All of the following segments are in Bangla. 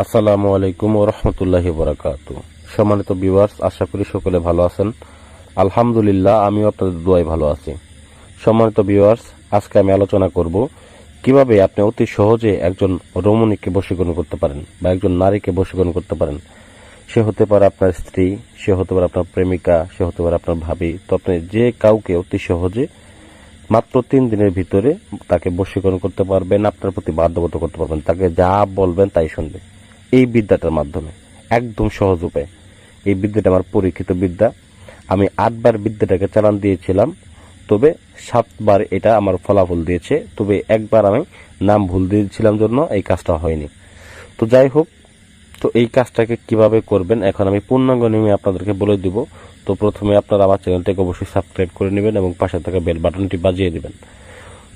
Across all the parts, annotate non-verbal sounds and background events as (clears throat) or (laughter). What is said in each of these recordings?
আসসালামু আলাইকুম রহমতুল্লাহি বরাকাত সম্মানিত ভিউয়ার্স আশা করি সকলে ভালো আছেন। আলহামদুলিল্লাহ, আমিও আপনাদের দোয়ায় ভালো আছি। সম্মানিত ভিউয়ার্স আজকে আমি আলোচনা করব কীভাবে আপনি অতি সহজে একজন রমণীকে বশীকরণ করতে পারেন বা একজন নারীকে বশীকরণ করতে পারেন। সে হতে পারে আপনার স্ত্রী, সে হতে পারে আপনার প্রেমিকা, সে হতে পারে আপনার ভাবি। তো আপনি যে কাউকে অতি সহজে মাত্র তিন দিনের ভিতরে তাকে বশীকরণ করতে পারবেন, আপনার প্রতি বাধ্যগত করতে পারবেন, তাকে যা বলবেন তাই শুনবে। এই বিদ্যাটার মাধ্যমে, একদম সহজ উপায়। এই বিদ্যাটা আমার পরীক্ষিত বিদ্যা। আমি আটবার বিদ্যাটাকে চালান দিয়েছিলাম, তবে সাতবার এটা আমার ফলাফল দিয়েছে, তবে একবার আমি নাম ভুল দিয়েছিলাম জন্য এই কাজটা হয়নি। তো যাই হোক, তো এই কাজটাকে কীভাবে করবেন, এখন আমি পূর্ণাঙ্গ নিয়মে আপনাদেরকে বলে দিব। তো প্রথমে আপনারা আমার চ্যানেলটাকে অবশ্যই সাবস্ক্রাইব করে নেবেন এবং পাশে থাকা বেল বাটনটি বাজিয়ে দেবেন।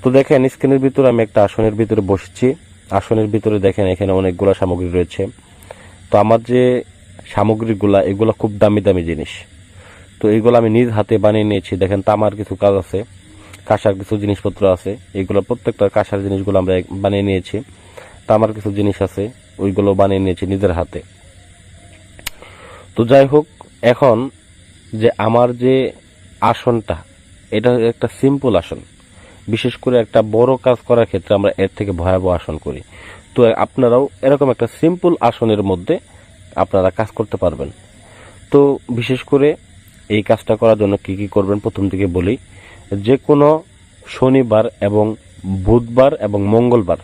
তো দেখেন স্ক্রিনের ভিতরে আমি একটা আসনের ভিতরে বসছি। আসনের ভিতরে দেখেন এখানে অনেকগুলো সামগ্রী রয়েছে। তো আমার যে সামগ্রীগুলা, এগুলো খুব দামি দামি জিনিস। তো এগুলো আমি নিজ হাতে বানিয়ে নিয়েছি। দেখেন তামার কিছু কাজ আছে, কাঁসার কিছু জিনিসপত্র আছে। এগুলো প্রত্যেকটা কাঁসার জিনিসগুলো আমরা বানিয়ে নিয়েছি। তামার কিছু জিনিস আছে, ওইগুলো বানিয়ে নিয়েছি নিজের হাতে। তো যাই হোক, এখন যে আমার যে আসনটা, এটা একটা সিম্পল আসন। বিশেষ করে একটা বড় কাজ করার ক্ষেত্রে আমরা এর থেকে ভয়াবহ আসন করি। তো আপনারাও এরকম একটা সিম্পল আসনের মধ্যে আপনারা কাজ করতে পারবেন। তো বিশেষ করে এই কাজটা করার জন্য কি কি করবেন প্রথম থেকে বলি যে কোনো শনিবার এবং বুধবার এবং মঙ্গলবার,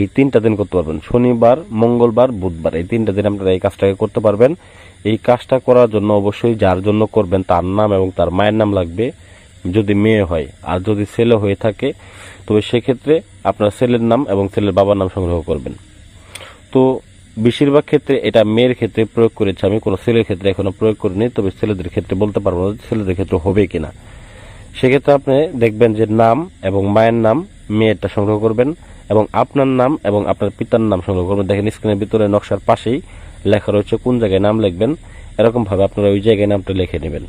এই তিনটা দিন করতে পারবেন। শনিবার, মঙ্গলবার, বুধবার, এই তিনটা দিন আপনারা এই কাজটাকে করতে পারবেন। এই কাজটা করার জন্য অবশ্যই যার জন্য করবেন তার নাম এবং তার মায়ের নাম লাগবে। যদি মেয়ে হয় আর যদি ছেলে হয়ে থাকে, তবে সেক্ষেত্রে আপনার ছেলের নাম এবং ছেলের বাবার নাম সংগ্রহ করবেন। তো বেশিরভাগ ক্ষেত্রে এটা মেয়ের ক্ষেত্রে প্রয়োগ করেছে। আমি কোনো ছেলের ক্ষেত্রে এখনও প্রয়োগ করিনি, তবে ছেলেদের ক্ষেত্রে বলতে পারব না ছেলেদের ক্ষেত্রে হবে কিনা। সেক্ষেত্রে আপনি দেখবেন যে নাম এবং মায়ের নাম মেয়েরটা সংগ্রহ করবেন এবং আপনার নাম এবং আপনার পিতার নাম সংগ্রহ করবেন। দেখেন স্ক্রিনের ভিতরে নকশার পাশেই লেখা রয়েছে কোন জায়গায় নাম লিখবেন। এরকমভাবে আপনারা ওই জায়গায় নামটা লিখে নেবেন।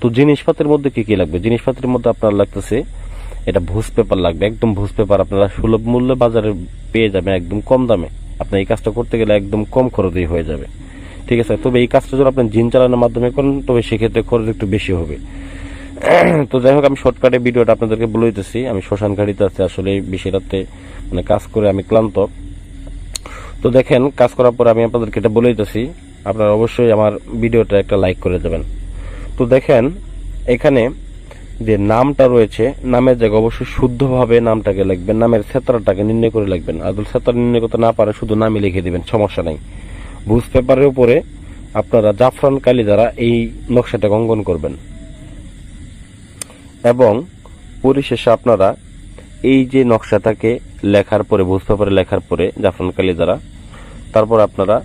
তো জিনিসপত্রের মধ্যে কি কি লাগবে? জিনিসপত্রের মধ্যে আপনার লাগতেছে, এটা ভুজ পেপার লাগবে, একদম ভুজ পেপার আপনারা সুলভ মূল্যে বাজারে পেয়ে যাবেন একদম কম দামে। আপনি এই কাজটা করতে গেলে একদম কম খরচেই হয়ে যাবে। ঠিক আছে? তবে এই কাজটা যদি আপনি জিন চালানোর মাধ্যমে করেন, তবে সেক্ষেত্রে খরচ একটু বেশি হবে। (clears throat) তো যাই হোক, আমি শর্টকাটে ভিডিওটা আপনাদেরকে বলে দিতেছি। আমি শ্মশান গাড়িতে আছি, আসলে বেশি রাতে মানে কাজ করে আমি ক্লান্ত। তো দেখেন, কাজ করার পর আমি আপনাদেরকে এটা বলে দিতেছি। আপনারা অবশ্যই আমার ভিডিওটা একটা লাইক করে দেবেন। তো দেখেন, এখানে যে নামটা রয়েছে, নামের জায়গায় অবশ্যই শুদ্ধভাবে নামটাকে লিখবেন, নামের ক্ষেত্রটাকে নির্ণয় করে লিখবেন। আর যদি নির্ণয় করতে না পারে শুধু নামই লিখে দিবেন, সমস্যা নাই। ভুজ পেপারের উপরে আপনারা জাফরান কালি দ্বারা এই নকশাটাকে অঙ্কন করবেন। এবং পরিশেষে আপনারা এই যে নকশাটাকে লেখার পরে ভুজ পেপারে লেখার পরে জাফরান কালি দ্বারা, তারপর আপনারা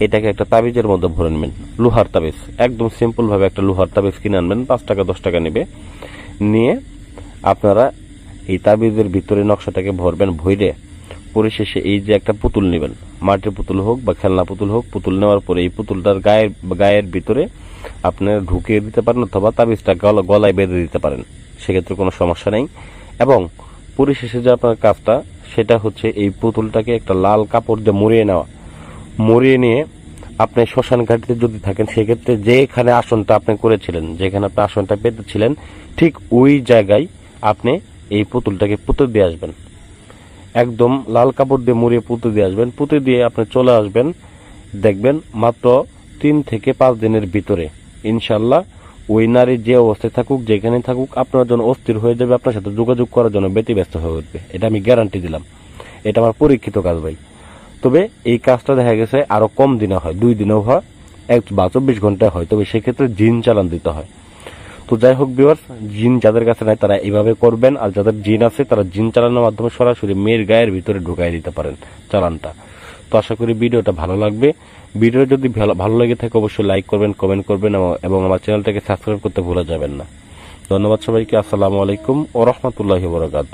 এটাকে একটা তাবিজের মধ্যে ভরে নেবেন। লোহার তাবিজ। একদম সিম্পল ভাবে একটা লোহার তাবিজ কিনে আনবেন। পাঁচ টাকা, দশ টাকা নেবে। নিয়ে আপনারা এই তাবিজের ভিতরে নকশাটাকে ভরবেন, ভইরে পরিশেষে এই যে একটা পুতুল নেবেন, মাটির পুতুল হোক বা খেলনা পুতুল হোক, পুতুল নেওয়ার পরে এই পুতুলটার গায়ের গায়ের ভিতরে আপনারা ঢুকিয়ে দিতে পারেন অথবা তাবিজটা গলা- গলায় বেঁধে দিতে পারেন। সেক্ষেত্রে কোনো সমস্যা নেই। এবং পরিশেষে যে আপনার কাজটা, সেটা হচ্ছে এই পুতুলটাকে একটা লাল কাপড় দিয়ে মুড়িয়ে নেওয়া। মরিয়ে নিয়ে আপনি শ্মশান ঘাটিতে যদি থাকেন, সেক্ষেত্রে যেখানে আসনটা আপনি করেছিলেন, যেখানে আপনি আসনটা পেতেছিলেন, ঠিক ওই জায়গায় আপনি এই পুতুলটাকে পুঁতে দিয়ে আসবেন। একদম লাল কাপড় দিয়ে মুড়িয়ে পুঁতে দিয়ে আসবেন। পুঁতে দিয়ে আপনি চলে আসবেন, দেখবেন মাত্র তিন থেকে পাঁচ দিনের ভিতরে ইনশাল্লাহ ওই নারী যে অবস্থায় থাকুক, যেখানে থাকুক, আপনার জন্য অস্থির হয়ে যাবে, আপনার সাথে যোগাযোগ করার জন্য ব্যতিব্যস্ত হয়ে উঠবে। এটা আমি গ্যারান্টি দিলাম। এটা আমার পরীক্ষিত কাজ ভাই। তবে এই কাজটা দেখা গেছে আরও কম দিনে হয়, দুই দিনেও হয়, এক বা চব্বিশ ঘন্টায় হয়। তবে সেক্ষেত্রে জিন চালান দিতে হয়। তো যাই হোক বিওয়ার্স জিন যাদের কাছে নাই তারা এইভাবে করবেন, আর যাদের জিন আছে তারা জিন চালানোর মাধ্যমে সরাসরি মেয়ের গায়ের ভিতরে ঢুকাই দিতে পারেন চালানটা। তো আশা করি ভিডিওটা ভালো লাগবে। ভিডিও যদি ভালো লেগে থাকে অবশ্যই লাইক করবেন কমেন্ট করবেন, এবং- এবং আমার চ্যানেলটাকে সাবস্ক্রাইব করতে ভুলে যাবেন না। ধন্যবাদ সবাইকে, আসসালামু আলাইকুম ও রহমতুল্লাহি বরাকাত